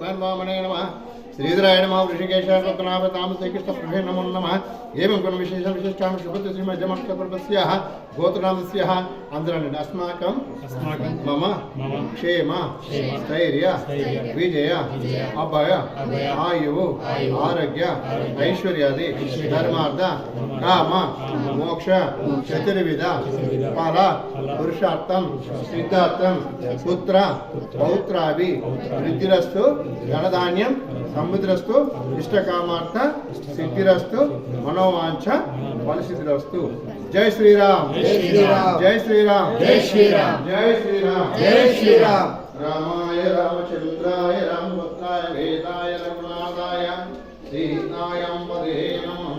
వామనే నమ శ్రీధరాయ నమ ఋషికేశాయ రత్నాభ తామ శ్రీకృష్ణ ప్రభే నమో నమ ఏమం కొన్ని విశేష విశిష్టాం శుభత శ్రీమధ్యమర్షపర్వస్య గోత్రనామస్య అందరండి అస్మాకం మమ క్షేమ స్థైర్య విజయ అభయ ఆయువు ఆరోగ్య ఐశ్వర్యాది ధర్మార్థ కామ మోక్ష చతుర్విధ ఫల పురుషార్థం సిద్ధార్థం పుత్ర పౌత్రాభి వృద్ధిరస్తు ధనధాన్యం సముద్రస్తు ఇష్టకామార్థ సిద్ధిరస్తు మనోవాంఛ ఫలసిద్ధిరస్తు జై శ్రీరామ్ జై శ్రీరామ్. జై శ్రీరామ్ జై శ్రీరామ్. జై శ్రీరామ్. రామాయ రామచంద్రాయ రామభద్రాయ వేదాయ రఘునాథాయ సీతాయం పదే నమః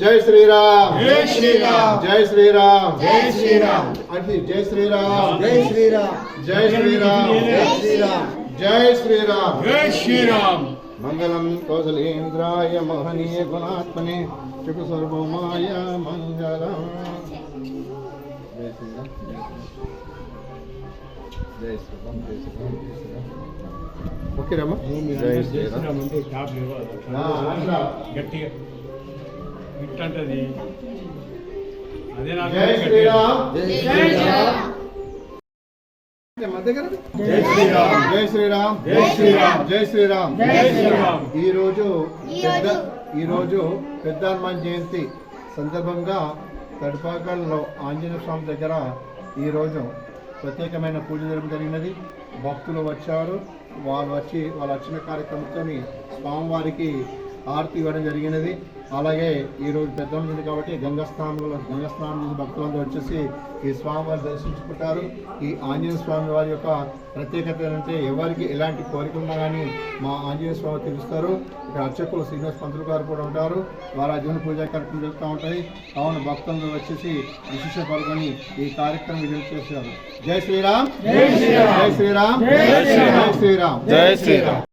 జై శ్రీరామ్ జై శ్రీరామ్. జై శ్రీరామ్ జై శ్రీరామ్. అంటే జై శ్రీరామ్ జై శ్రీరామ్ జై శ్రీరామ్ జై శ్రీరామ్. జై శ్రీరామ్ జై శ్రీరామ్ మంగళం కౌసలేంద్రాయ మహనీయ గుణాత్మనే శుభ సర్వమాయ మంగళం జై శ్రీరామ్ జై శ్రీరామ్ జై శ్రీరామ్ జై శ్రీరామ్ ఓకే రమ్మా జై శ్రీరామ్ అంటే టాప్. గట్టిగా ఇట్టంటది అదే నాకు జై. శ్రీరామ్. జై శ్రీరామ్. జై శ్రీరామ్. జై శ్రీరామ్. జై శ్రీరామ్. జై శ్రీరామ్. జై శ్రీరామ్. ఈ రోజు పెద్ద ఈ రోజు పెద్ద హనుమాన్ జయంతి సందర్భంగా తడిపాకల్లో ఆంజనేయ స్వామి దగ్గర ఈ రోజు ప్రత్యేకమైన పూజ జరగడం జరిగినది. భక్తులు వచ్చారు. వాళ్ళు వచ్చి వాళ్ళు వచ్చిన కార్యక్రమంతో స్వామివారికి ఆరతి ఇవ్వడం జరిగినది. అలాగే ఈ రోజు పెద్ద ఉంది కాబట్టి గంగా స్నానంలో గంగా స్నానం చేసి భక్తులందరూ వచ్చేసి ఈ స్వామివారి దర్శించుకుంటారు. ఈ ఆంజనేయ స్వామి వారి యొక్క ప్రత్యేకత ఏంటంటే ఎవరికి ఎలాంటి కోరిక ఉన్నా కానీ మా ఆంజనేయ స్వామి తెలుస్తారు. ఇక్కడ అర్చకులు శ్రీనివాస్ పంతులు గారు కూడా ఉంటారు. వారు అర్జున పూజా కార్యక్రమం జరుగుతూ ఉంటాయి కావున భక్తులందరూ వచ్చేసి విశేష పాల్గొని ఈ కార్యక్రమం విజయం చేశారు జై శ్రీరామ్. జై శ్రీరామ్. జై శ్రీరామ్. జై శ్రీరామ్. జై శ్రీరామ్. జై శ్రీరామ్.